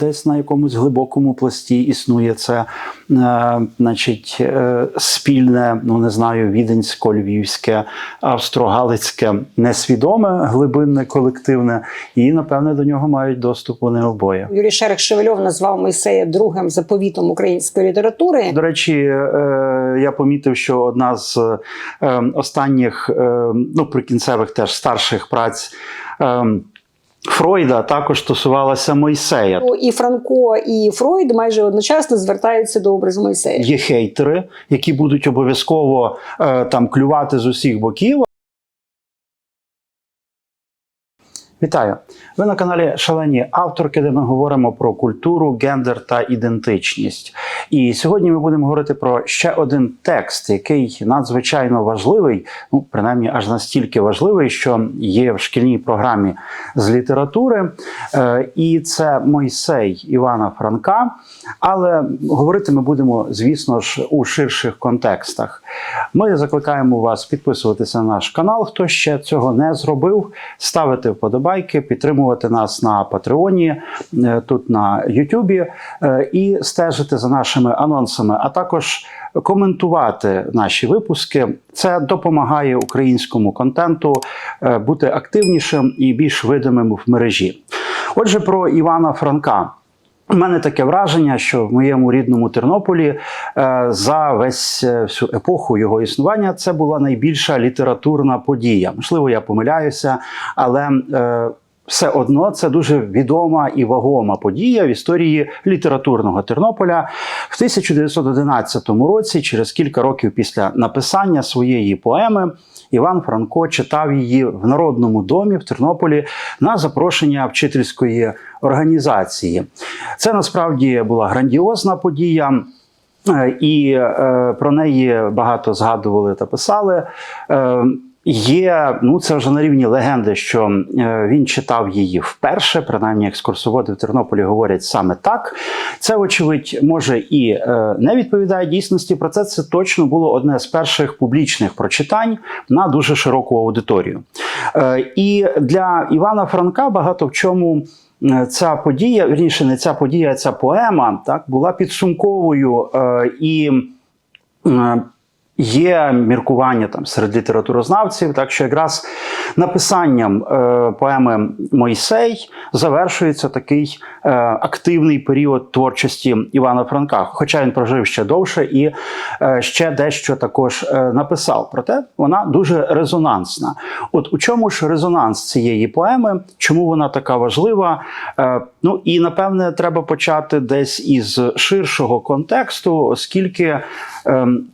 Десь на якомусь глибокому пласті існує це, е, значить, е, спільне, ну не знаю, віденсько-львівське, австро-галицьке, несвідоме, глибинне, колективне, і напевне до нього мають доступ вони обоє. Юрій Шерих Шевельов назвав Мойсея другим заповітом української літератури. До речі, е, я помітив, що одна з е, останніх, е, ну прикінцевих теж старших праць. е, Фройда також стосувалася Мойсея. І Франко, і Фройд майже одночасно звертаються до образу Мойсея. Є хейтери, які будуть обов'язково е, там клювати з усіх боків. Вітаю! Ви на каналі Шалені авторки, де ми говоримо про культуру, гендер та ідентичність. І сьогодні ми будемо говорити про ще один текст, який надзвичайно важливий, ну принаймні аж настільки важливий, що є в шкільній програмі з літератури. Е, і це Мойсей Івана Франка. Але говорити ми будемо, звісно ж, у ширших контекстах. Ми закликаємо вас підписуватися на наш канал, хто ще цього не зробив, ставити вподобайки, підтримувати нас на Патреоні, е, тут на Ютубі е, і стежити за нашими анонсами, а також коментувати наші випуски. Це допомагає українському контенту е, бути активнішим і більш видимим в мережі. Отже, про Івана Франка. У мене таке враження, що в моєму рідному Тернополі е, за весь е, всю епоху його існування це була найбільша літературна подія. Можливо, я помиляюся, але е, все одно це дуже відома і вагома подія в історії літературного Тернополя в 1911 році, через кілька років після написання своєї поеми. Іван Франко читав її в Народному домі в Тернополі на запрошення вчительської організації. Це насправді була грандіозна подія. е, І е, про неї багато згадували та писали. Е, Є, ну це вже на рівні легенди, що е, він читав її вперше, принаймні екскурсоводи в Тернополі говорять саме так. Це, очевидь, може і е, не відповідає дійсності. Проте це це точно було одне з перших публічних прочитань на дуже широку аудиторію. Е, І для Івана Франка багато в чому. Ця подія, вірніше, не ця подія, а ця поема так була підсумковою е, і е, Є міркування там серед літературознавців, так що якраз написанням е, поеми Мойсей завершується такий е, активний період творчості Івана Франка. Хоча він прожив ще довше і е, ще дещо також е, написав. Проте вона дуже резонансна. От у чому ж резонанс цієї поеми? Чому вона така важлива? Е, ну і напевне треба почати десь із ширшого контексту, оскільки. ем,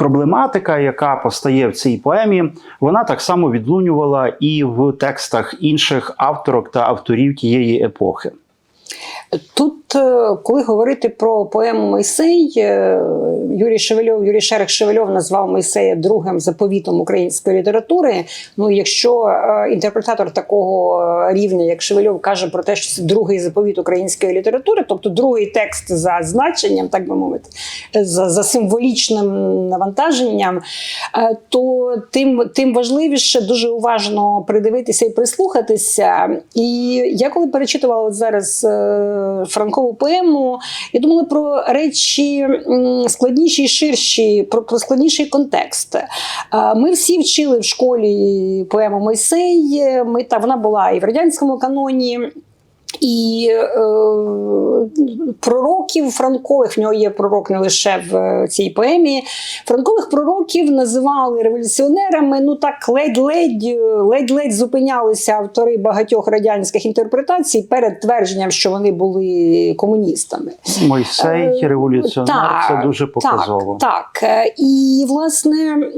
Проблематика, яка постає в цій поемі, вона так само відлунювала і в текстах інших авторок та авторів тієї епохи. Тут, е, коли говорити про поему Мойсей, е, Юрій Шевельов, Юрій Шерих Шевельов назвав Мойсея другим заповітом української літератури. Ну, якщо е, інтерпретатор такого рівня, як Шевельов, каже про те, що це другий заповіт української літератури, тобто другий текст за значенням, так би мовити, за, за символічним навантаженням, то тим, тим важливіше дуже уважно придивитися і прислухатися. І я коли перечитувала зараз Франкову поему, я думала про речі складніші і ширші, про, про складніший контекст. Е, Ми всі вчили в школі поему Мойсей. Ми, та, вона була і в радянському каноні. І е, пророків франкових, в нього є пророк не лише в е, цій поемі. Франкових пророків називали революціонерами. Ну так ледь-ледь, е, ледь-ледь зупинялися автори багатьох радянських інтерпретацій перед твердженням, що вони були комуністами. Мойсей, Е, революціонер, це дуже показово. Так, так. І, власне,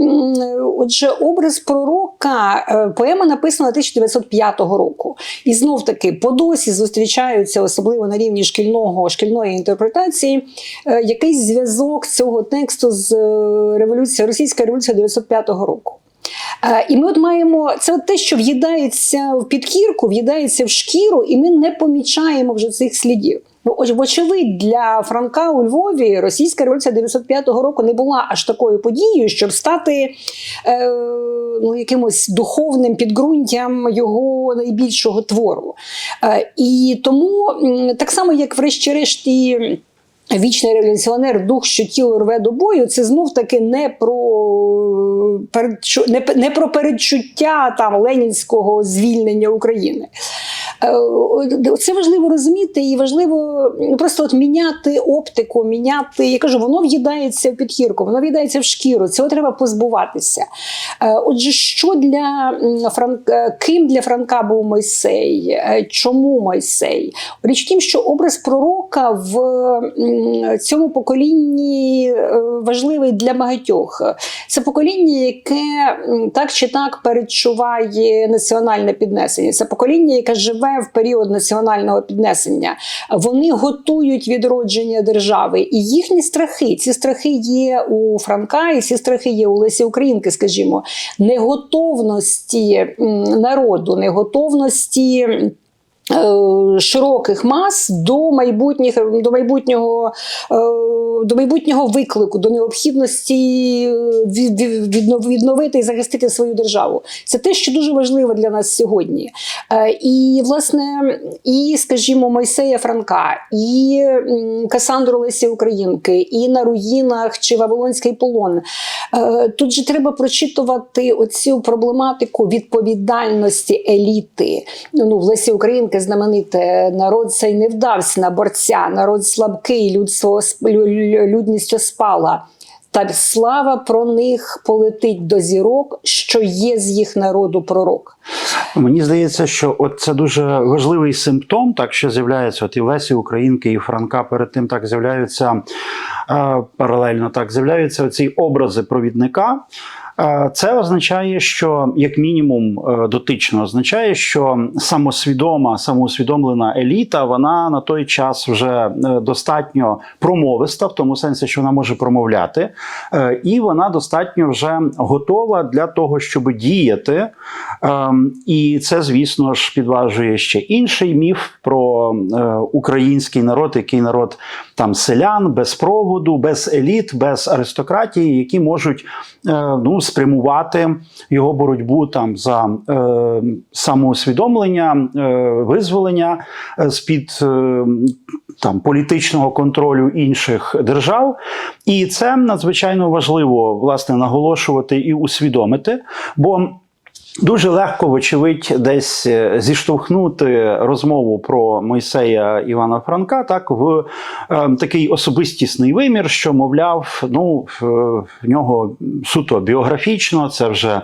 отже, образ пророка, поема написана 1905 року. І знов таки по досі зустрічаються, особливо на рівні шкільного, шкільної інтерпретації, е, якийсь зв'язок цього тексту з е, революцією, російською революцією 1905 року. Е, І ми от маємо це от те, що в'їдається в підкірку, в'їдається в шкіру, і ми не помічаємо вже цих слідів. Ну, оч- вочевидь, для Франка у Львові російська революція 905 року не була аж такою подією, щоб стати е, ну, якимось духовним підґрунтям його найбільшого твору. Е, і тому, так само, як врешті-решті. Вічний революціонер, дух, що тіло рве до бою, це знов таки не про передчу- не про передчуття там ленінського звільнення України. Е, Це важливо розуміти і важливо ну, просто от міняти оптику, міняти. Я кажу, воно в'їдається в підхірку, воно в'їдається в шкіру. Цього треба позбуватися. Е, Отже, що для Франка, ким для Франка був Мойсей? Е, Чому Мойсей? Річ в тім, що образ пророка в цьому поколінні е, важливий для багатьох. Це покоління, яке так чи так передчуває національне піднесення. Це покоління, яке живе в період національного піднесення. Вони готують відродження держави, і їхні страхи, ці страхи є у Франка, і ці страхи є у Лесі Українки, скажімо, неготовності народу, неготовності. Е, Широких мас до майбутніх до майбутнього е, до майбутнього виклику, до необхідності е, від- від- віднов- відновити і захистити свою державу. Це те, що дуже важливо для нас сьогодні. І, власне, і, скажімо, Мойсея Франка, і Касандру Лесі Українки, і на руїнах чи Вавилонський полон. Тут же треба прочитувати оцю проблематику відповідальності еліти. Ну, в Лесі Українки знамените народ цей не вдався на борця, народ слабкий, людство людність оспала. Та слава про них полетить до зірок, що є з їх народу пророк. Мені здається, що от це дуже важливий симптом, так що з'являється от і Лесі Українки, і Франка перед тим так з'являються паралельно, так з'являються ці образи провідника. Це означає, що як мінімум е, дотично означає, що самосвідома, самоусвідомлена еліта, вона на той час вже е, достатньо промовиста, в тому сенсі, що вона може промовляти, е, і вона достатньо вже готова для того, щоб діяти. Ем, І це, звісно ж, підважує ще інший міф про е, український народ, який народ там селян без проводу, без еліт, без аристократії, які можуть е, ну, спрямувати його боротьбу там за е, самоусвідомлення, визволення з-під е, там політичного контролю інших держав. І це надзвичайно важливо власне наголошувати і усвідомити. бо Дуже легко, вочевидь, десь е, зіштовхнути розмову про Мойсея Івана Франка так в е, такий особистісний вимір, що, мовляв, ну в, нього суто біографічно, це вже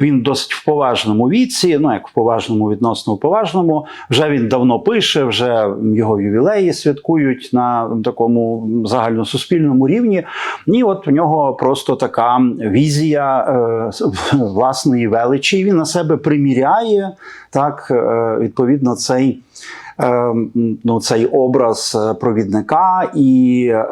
він досить в поважному віці, ну як в поважному відносно в поважному. Вже він давно пише, вже його ювілеї святкують на такому загальносуспільному рівні. І от в нього просто така візія е, власної величі. Він на себе приміряє так, е, відповідно, цей. Е, Ну, цей образ е, провідника і е,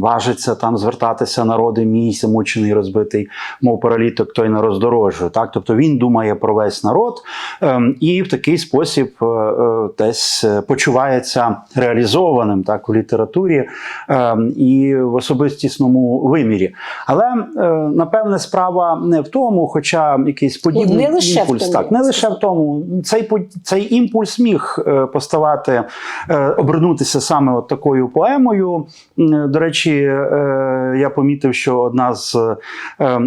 важиться там звертатися народи мій, замучений, розбитий, мов параліток, той не роздорожжу. Так? Тобто він думає про весь народ е, і в такий спосіб е, е, десь почувається реалізованим так, у літературі е, і в особистісному вимірі. Але е, напевне справа не в тому, хоча якийсь подібний не лише в тому. так не лише в тому. Цей цей імпульс міг е, поставати, е, обернутися саме от такою поемою. До речі, е, я помітив, що одна з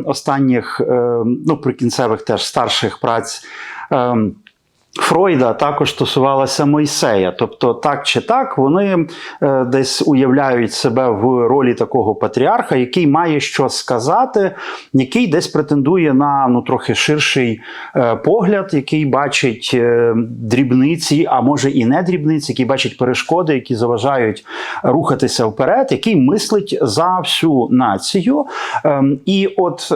останніх, ну прикінцевих теж старших праць. Фройда також стосувалася Мойсея, тобто так чи так вони е, десь уявляють себе в ролі такого патріарха, який має що сказати, який десь претендує на ну трохи ширший е, погляд, який бачить е, дрібниці, а може і не дрібниці, який бачить перешкоди, які заважають рухатися вперед, який мислить за всю націю. Ем, і от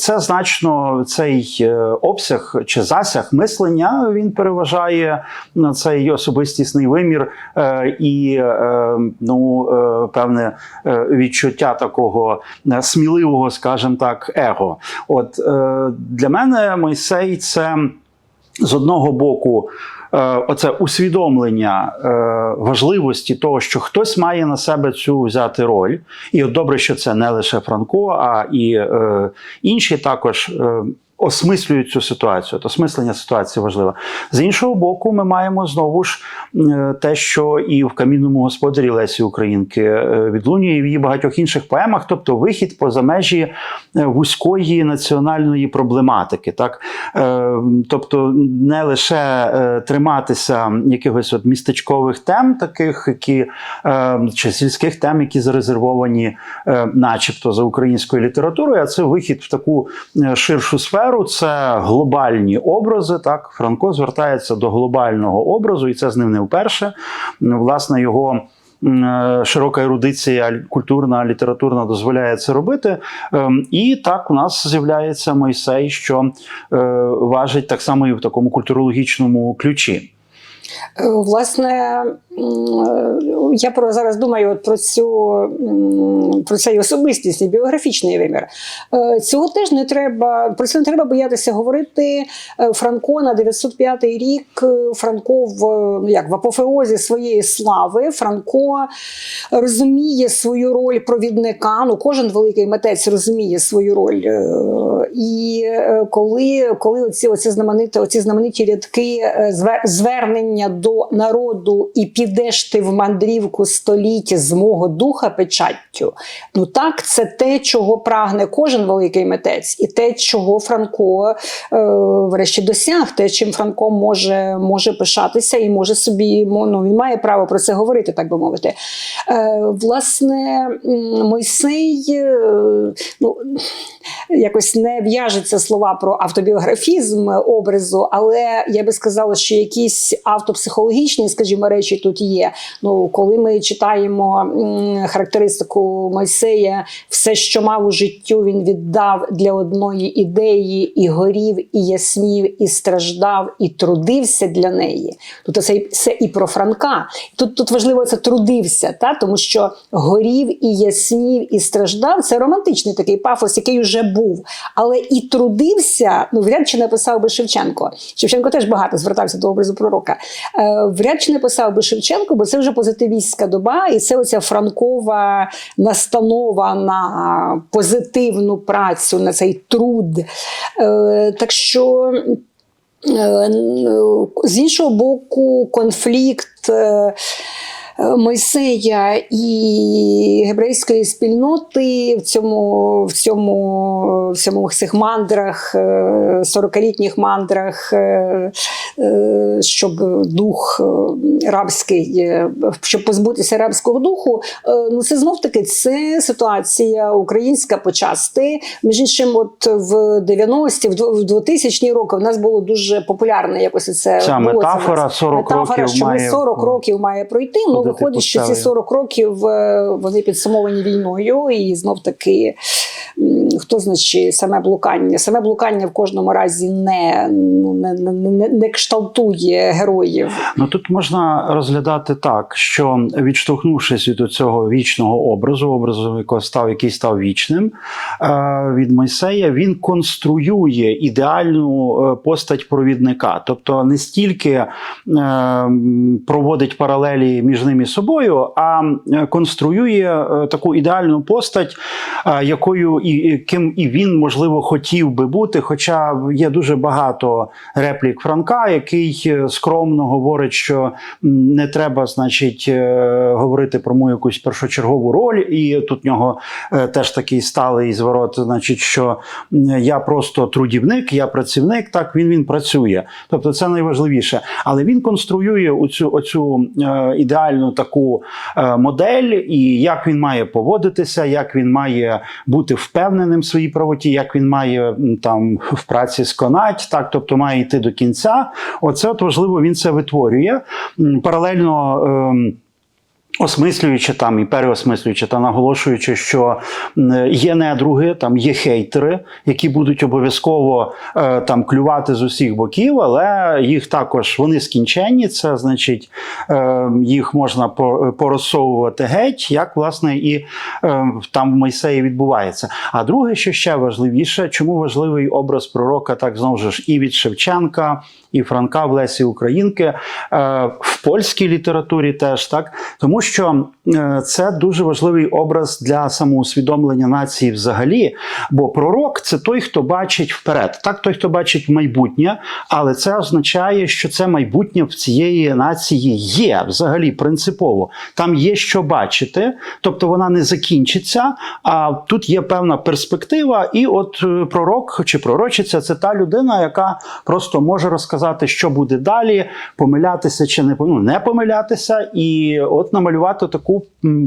це значно цей обсяг чи засяг мислення він переважає цей особистісний вимір е, і е, ну, е, певне відчуття такого сміливого, скажімо так, его. От для мене Мойсей це з одного боку. оце усвідомлення важливості того, що хтось має на себе цю взяти роль. І от добре, що це не лише Франко, а і інші також. Осмислюють цю ситуацію, то осмислення ситуації важливе. З іншого боку, ми маємо знову ж е, те, що і в камінному господарі Лесі Українки е, відлунює в її багатьох інших поемах, тобто вихід поза межі е, вузької національної проблематики. Так? Тобто не лише триматися якихось от містечкових тем, таких, які чи сільських тем, які зарезервовані, начебто, за українською літературою, а це вихід в таку ширшу сферу. Це глобальні образи. Так, Франко звертається до глобального образу, і це з ним не вперше. Власне, його. е, Широка ерудиція культурна, літературна дозволяє це робити. Ем, І так у нас з'являється Мойсей, що е, важить так само і в такому культурологічному ключі. Е, Власне, я про зараз думаю от про цю про цей особистісний біографічний вимір. Е, Цього теж не треба про це не треба боятися говорити. Е, Франко на 905 рік. е, Франко в ну, як в апофеозі своєї слави. Франко розуміє свою роль провідника. Ну кожен великий митець розуміє свою роль. Е, І е, коли, коли оці, оці знамениті, оці знамениті рядки е, звернення до народу і підеш ти в мандрівку століття з мого духа печаттю. Ну так, це те, чого прагне кожен великий митець, і те, чого Франко е, врешті досяг, те, чим Франко може, може пишатися і може собі ну, він має право про це говорити, так би мовити. Е, власне, Мойсей, е, ну, якось не в'яжеться слова про автобіографізм образу, але я би сказала, що якісь автопсихологічні, скажімо, речі тут є. Ну, коли ми читаємо характеристику Мойсея, все, що мав у життю, він віддав для одної ідеї, і горів, і яснів, і страждав, і трудився для неї. Тут це, це і про Франка. Тут, тут важливо це трудився, та? тому що горів і яснів, і страждав це романтичний такий пафос, який вже був. Але і трудився, ну вряд чи написав би Шевченко. Шевченко теж багато звертався до образу пророка. Е, вряд чи написав би Шевченко, бо це вже позитивістська доба, і це оця франкова настанова на позитивну працю, на цей труд. Е, так що. Е, З іншого боку, конфлікт е, Мойсея і гебрейської спільноти в цьому, в цьому, в цьому в цих мандрах, е, 40-літніх мандрах, е, е, щоб дух е, рабський, е, щоб позбутися рабського духу, е, ну це знов таки це ситуація українська почасти. Між іншим, от в 90-ті, в дво- 2000-ні роки в нас було дуже популярне якось це Ця було метафора 40 метафора, років що має, 40 років має пройти. Ну ходити виходить, що ці пустелею. 40 років е, вони підсумовані війною, і знов таки хто значить саме блукання. Саме блукання в кожному разі не, ну, не, не, не, не кшталтує героїв. Ну тут можна розглядати так, що відштовхнувшись від цього вічного образу, образу, якого став, який став вічним е, від Мойсея, він конструює ідеальну е, постать провідника, тобто не стільки е, проводить паралелі між ними собою, а конструює таку ідеальну постать, якою і ким і він можливо хотів би бути. Хоча є дуже багато реплік Франка, який е, скромно говорить, що не треба, значить, е, говорити про мою якусь першочергову роль. І тут в нього е, теж такий сталий зворот, значить, що я просто трудівник, я працівник. Так він він працює. Тобто це найважливіше. Але він конструює оцю, оцю ідеальну таку модель, і як він має поводитися, як він має бути впевненим в своїй правоті, як він має там в праці сконать, так, тобто має йти до кінця. Оце от важливо, він це витворює. Паралельно. ем, осмислюючи там і переосмислюючи та наголошуючи, що є недруги, там є хейтери, які будуть обов'язково е, там клювати з усіх боків, але їх також вони скінченні. Це значить, е, їх можна по- порозсовувати геть, як власне і е, там в Мойсеї відбувається. А друге, що ще важливіше, чому важливий образ пророка, так знову ж і від Шевченка, і Франка в Лесі Українки е, в польській літературі теж так, тому що е, це дуже важливий образ для самоусвідомлення нації взагалі. Бо пророк це той, хто бачить вперед, так той, хто бачить майбутнє, але це означає, що це майбутнє в цієї нації є взагалі принципово. Там є що бачити, тобто вона не закінчиться. А тут є певна перспектива, і от е, пророк чи пророчиця це та людина, яка просто може розказати, що буде далі, помилятися чи не ну, не помилятися, і от намалювати таку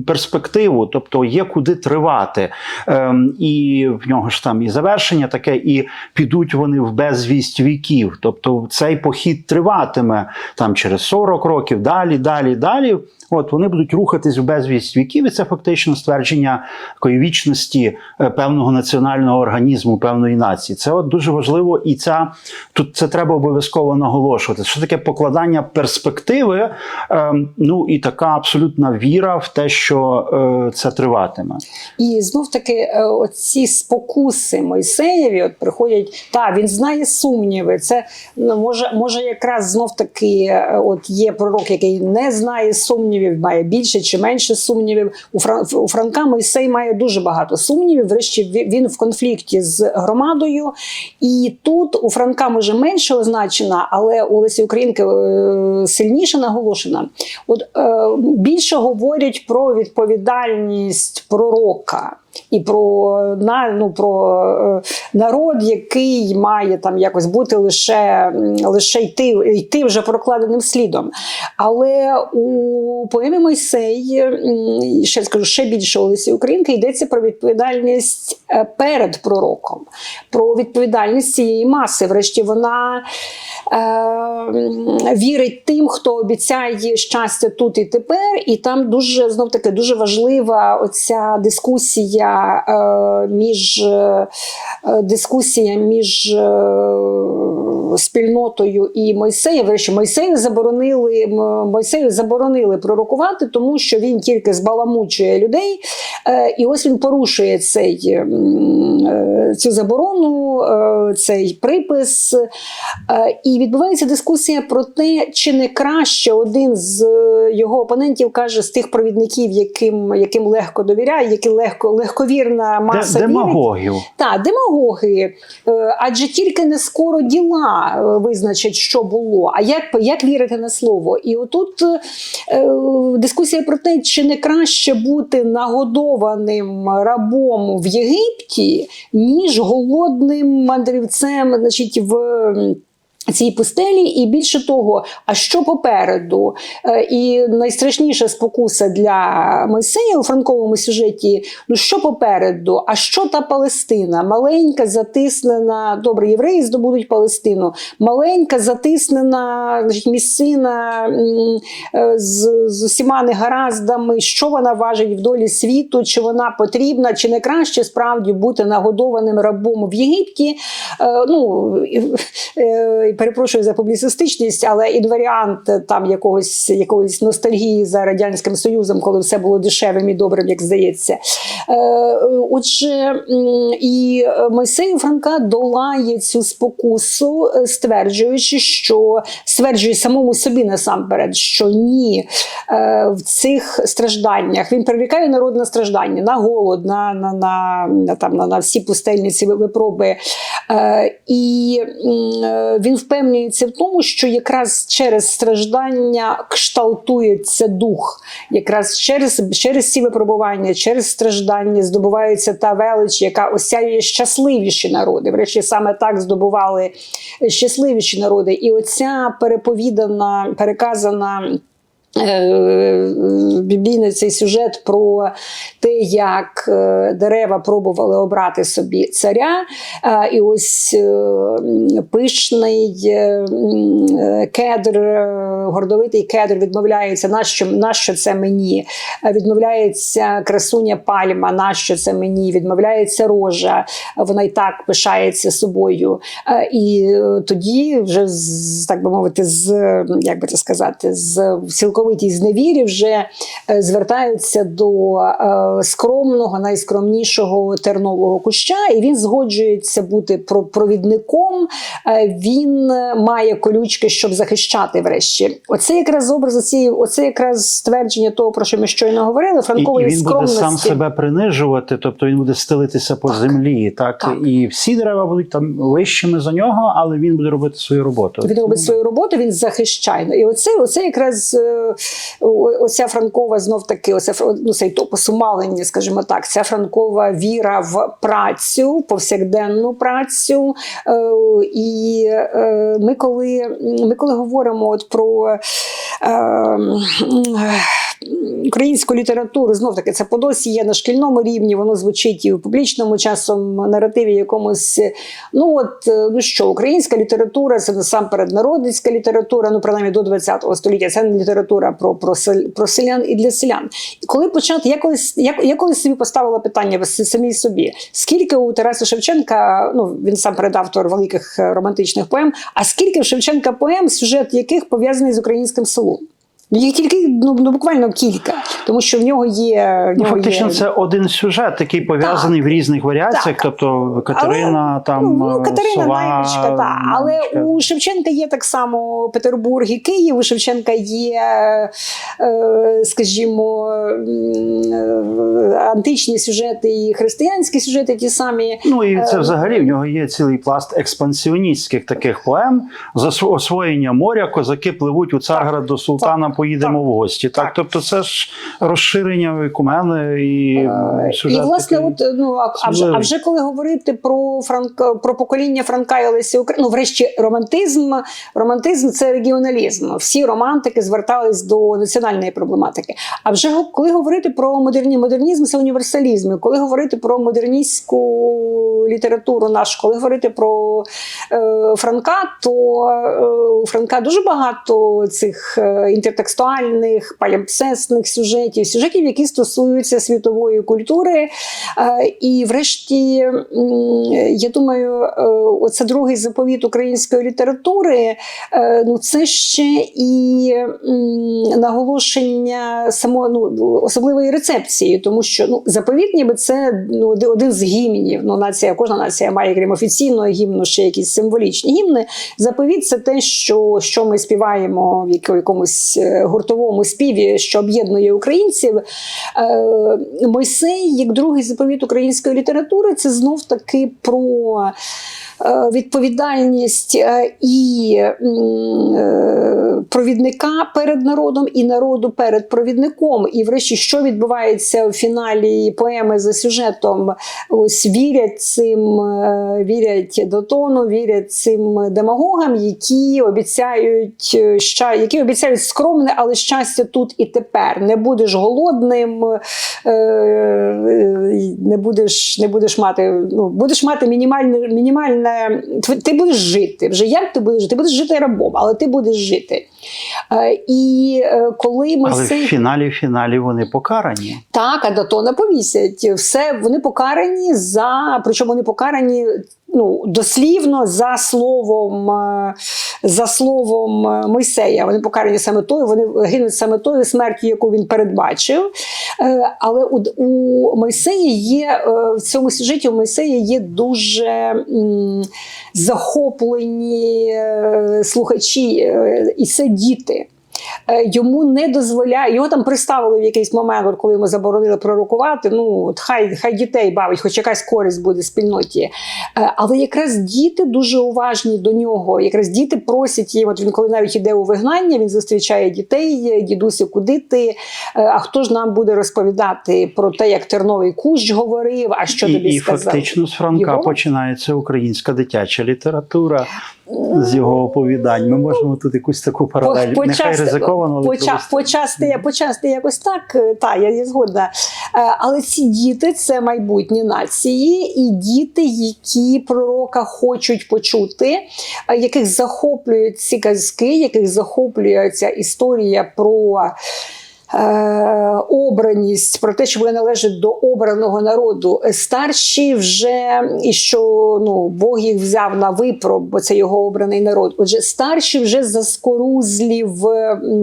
перспективу, тобто є куди тривати. Ем, і в нього ж там і завершення таке, і підуть вони в безвість віків. Тобто цей похід триватиме там через 40 років, далі, далі, далі. От вони будуть рухатись в безвість віків, і це фактично ствердження такої вічності е, певного національного організму, певної нації. Це от дуже важливо, і ця тут це треба обов'язково наголошувати. Що таке покладання перспективи? Ем, ну і така абсолютна віра в те, що е, це триватиме. І знов таки, е, оці спокуси Мойсеєві от приходять. Та він знає сумніви. Це ну, може, може, якраз знов таки, е, от є пророк, який не знає сумнівів, має більше чи менше сумнівів. У у Франка Мойсей має дуже багато сумнівів. Врешті ві- він в конфлікті з громадою. І тут у Франка може менше означена, але у Лесі Українки е, сильніше наголошена. От е, більше говорять про відповідальність пророка. І про на ну про е, народ, який має там якось бути лише, лише йти, йти вже прокладеним слідом. Але у поемі Мойсей, ще скажу, ще більше у Лисі Українки йдеться про відповідальність е, перед пророком, про відповідальність цієї маси. Врешті вона е, вірить тим, хто обіцяє щастя тут і тепер, і там дуже знов таки дуже важлива оця дискусія е, між е, дискусія між е, спільнотою і Мойсеєм. Врешті Мойсею заборонили Мойсею заборонили пророкувати, тому що він тільки збаламучує людей. Е, І ось він порушує цей, е, цю заборону, е, цей припис. І відбувається дискусія про те, чи не краще один з його опонентів каже з тих провідників, яким, яким легко довіряє, які легко легковірна маса Де, вірить. демагогів. Так, демагоги, адже тільки не скоро діла е, визначать, що було. А як, як вірити на слово? І отут е, дискусія про те, чи не краще бути нагодованим рабом в Єгипті, ніж голодним мандрівцем, значить, в. Цій пустелі, і більше того, а що попереду? Е, І найстрашніша спокуса для Мойсея у франковому сюжеті: ну що попереду? А що та Палестина? Маленька, затиснена, добре, євреї здобудуть Палестину. Маленька, затиснена місцина е, з, з усіма негараздами, що вона важить в долі світу, чи вона потрібна, чи не краще справді бути нагодованим рабом в Єгипті. Е, Ну, перепрошую за публіцистичність, але інваріант е, там якогось, якогось ностальгії за Радянським Союзом, коли все було дешевим і добрим, як здається. Е, Отже, і Мойсей Франка долає цю спокусу, е, стверджуючи, що стверджує самому собі насамперед, що ні в цих стражданнях він прирікає народ на страждання, на голод, на, на, на, на, там, на, на всі пустельні ці випроби. І він впевнюється в тому, що якраз через страждання кшталтується дух, якраз через, через ці випробування, через страждання здобувається та велич, яка осяює щасливіші народи. Врешті саме так здобували щасливіші народи. І оця переповідана, переказана. Е, біблійний цей сюжет про те, як е, дерева пробували обрати собі царя. Е, І ось пишний кедр, гордовитий кедр відмовляється, нащо, нащо це мені? Відмовляється красуня пальма, нащо це мені? Відмовляється рожа, вона й так пишається собою. І тоді вже так би мовити, з як би це сказати, з в цілковитій зневірі вже е, звертаються до е, скромного, найскромнішого тернового куща, і він згоджується бути про- провідником. Е, Він має колючки, щоб захищати врешті. Оце якраз образ цієї, оце якраз ствердження того, про що ми щойно говорили. І, і Франкової він буде сам себе принижувати, тобто він буде стелитися по землі. Так? Так. і всі дерева будуть там вищими за нього, але він буде робити свою роботу. Він робить свою роботу, він захищає. І оце, оце якраз оця франкова знов таки, оце ну, цей топос умалення, скажімо так, ця франкова віра в працю, повсякденну працю. Е, І е, ми, коли, ми коли говоримо от про е, м, українську літературу, знов таки це по досі є на шкільному рівні, воно звучить і в публічному часом наративі якомусь. Ну от е, ну що, українська література це насамперед народницька література, ну принаймні до 20 століття. Це не література про, про, про селян і для селян. Коли почати, я колись я, я колись собі поставила питання самій собі: скільки у Тараса Шевченка, ну він сам передавтор великих е, романтичних поем, а скільки в Шевченка поем, сюжет яких пов'язаний з українським селом? Ну, Їх тільки ну, ну буквально кілька, тому що в нього є. В Ну, нього фактично, є... це один сюжет, який пов'язаний в різних варіаціях. Так. Тобто Катерина, там ну, ну, Катерина сова, Наймичка, так. Але Наймичка. у Шевченка є так само Петербург і Київ. У Шевченка є, е, скажімо, е, античні сюжети і християнські сюжети ті самі. Ну і це Е, взагалі в нього є цілий пласт експансіоністських таких поем. За освоєння моря козаки пливуть у Царград до султана, поїдемо так, в гості. Так, так. тобто, це ж розширення екумени і Е, сюжет. І власне, такий. от ну а, а вже а вже коли говорити про Франка про покоління Франка і Лесі Українки, ну врешті романтизм, романтизм це регіоналізм. Всі романтики звертались до національної проблематики. А вже коли говорити про модерні модернізм, це універсалізм. Коли говорити про модерністську літературу нашу, коли говорити про е, Франка, то е, у Франка дуже багато цих е, інтертекстуальних, палімпсесних сюжетів, сюжетів, які стосуються світової культури. Е, і, врешті, я думаю, е, оце другий заповіт української літератури. е, Ну, це ще і наголошення само, ну, особливої рецепції, тому що ну, заповіт, ніби це ну, один з гімнів. Ну, нація, кожна нація має, крім офіційного гімну, ще якісь символічні гімни. Заповіт це те, що, що ми співаємо в яко- якомусь гуртовому співі, що об'єднує українців. Е, Мойсей, як другий заповіт української літератури, це знов таки про. Е, Відповідальність е, і е, провідника перед народом, і народу перед провідником. І, врешті, що відбувається в фіналі поеми за сюжетом? Ось вірять цим, вірять Дотону, вірять цим демагогам, які обіцяють які обіцяють скромне, але щастя тут і тепер. Не будеш голодним, не будеш, не будеш мати, ну будеш мати мінімальне, мінімальне. Ти будеш жити. Вже як ти будеш жити? Ти будеш жити рабом, але ти будеш жити. Е, І е, коли ми Але в фіналі в фіналі вони покарані. так, а Датона повісять. Все вони покарані за причому вони покарані ну дослівно за словом, е, за словом е, Мойсея. Вони покарані саме тою, вони гинуть саме тою смертю, яку він передбачив. Е, Але у, у Мойсея є в цьому сюжеті у Мойсея є дуже захоплені слухачі, і це діти. Е, Йому не дозволяє, його там приставили в якийсь момент, коли йому заборонили пророкувати. Ну от хай хай дітей бавить, хоч якась користь буде спільноті. Е, Але якраз діти дуже уважні до нього. Якраз діти просять їм. От він, коли навіть іде у вигнання, він зустрічає дітей, дідусю, куди ти? Е, А хто ж нам буде розповідати про те, як терновий кущ говорив? А що і, тобі і сказав? фактично з Франка Його? починається українська дитяча література. З його оповідань. Ми можемо тут якусь таку паралель. По- Нехай ризиковано, але поча, провести. почасти, почасти якось так, е, та, я, згодна. Е, Але ці діти це майбутні нації, і діти, які пророка хочуть почути, е, яких захоплюють ці казки, яких захоплює ця історія про. Е, Обраність про те, що вони належать до обраного народу. Старші вже і що ну Бог їх взяв на випроб, бо це його обраний народ. Отже, старші вже заскорузлі в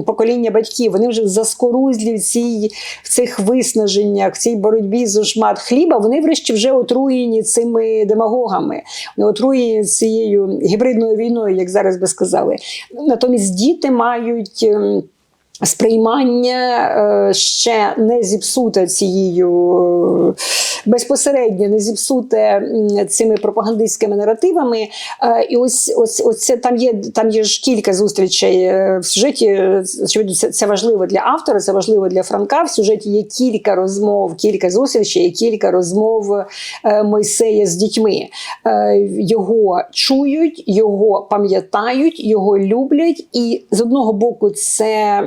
покоління батьків. Вони вже заскорузлі в цій в цих виснаженнях, в цій боротьбі за шмат хліба. Вони врешті вже отруєні цими демагогами. Вони отруєні цією гібридною війною, як зараз би сказали. Натомість діти мають. Сприймання е, ще не зіпсуте цією е, безпосередньо не зіпсуте цими пропагандистськими наративами. Е, І ось ось, ось це там є там є ж кілька зустрічей в сюжеті. це, це важливо для автора, це важливо для Франка. В сюжеті є кілька розмов, кілька зустрічей, кілька розмов Мойсея з дітьми. Його чують, його пам'ятають, його люблять. І з одного боку, це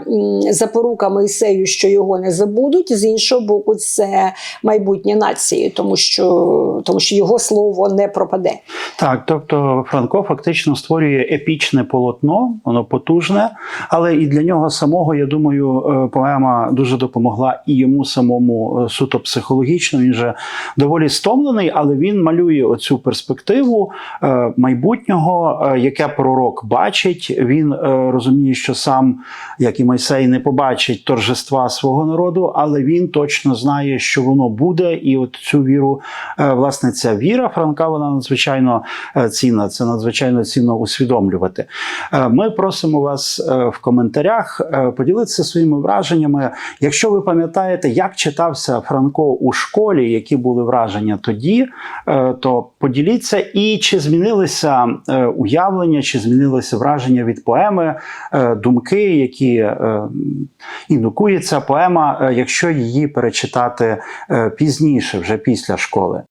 запорука Мойсею, що його не забудуть. З іншого боку, це майбутнє нації, тому що, тому що його слово не пропаде. Так, тобто Франко фактично створює епічне полотно, воно потужне, але і для нього самого, я думаю, е, поема дуже допомогла і йому самому е, суто психологічно. Він же доволі стомлений, але він малює оцю перспективу е, майбутнього, яке пророк бачить. Він розуміє, що сам, як і Мойсей, не побачить торжества свого народу, але він точно знає, що воно буде, і от цю віру, е, власне, ця віра Франка, вона надзвичайно е, цінна. Це надзвичайно цінно усвідомлювати. Е, Ми просимо вас в коментарях поділитися своїми враженнями. Якщо ви пам'ятаєте, як читався Франко у школі, які були враження тоді, то поділіться і чи змінилися уявлення, чи змінилися враження від поеми, думки, які індукує ця поема, е, якщо її перечитати е, пізніше, вже після школи.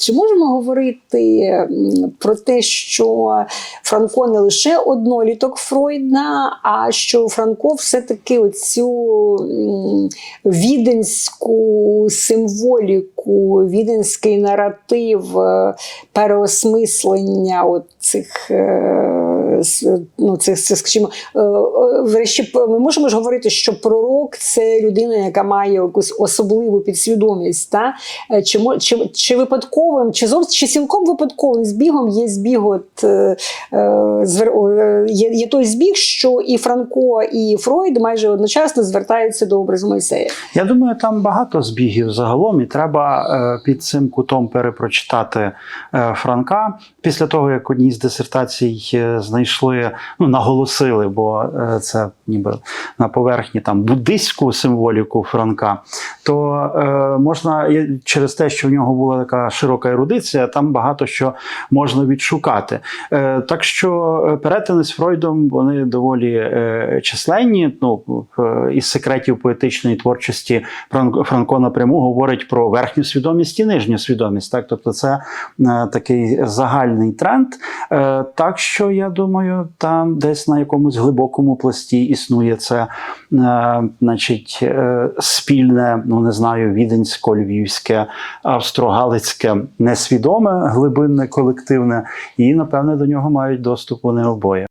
Чи можемо говорити про те, що Франко не лише одноліток Фройда, а що Франко все-таки оцю віденську символіку, віденський наратив, е, переосмислення цих, е, ну, цих, цих скажімо, е, врешті ми можемо ж говорити, що пророк це людина, яка має якусь особливу підсвідомість. Та? Чи, чи, чи випадковим, чи зовсім чи цілком випадковим збігом є збіг, от, е, е, е, є, є той збіг, що і Франко, і Фройд майже одночасно звертаються до образу Мойсея. Я думаю, там багато збігів загалом, і треба е, під цим кутом перепрочитати е, Франка після того, як одній з дисертацій знайшли, ну наголосили, бо це ніби на поверхні там буддистську символіку Франка, то е, можна через те, що в нього була така широка ерудиція, там багато що можна відшукати. Е, так що е, перетини з Фройдом вони доволі е, численні. Ну із секретів поетичної творчості Франко, напряму говорить про верхню свідомість і нижню свідомість. Так, тобто, це такий загальний тренд. Так що я думаю, там десь на якомусь глибокому пласті існує це, значить, спільне, ну не знаю, віденсько-львівське, австро-галицьке, несвідоме, глибинне, колективне, і напевне до нього мають доступ вони обоє.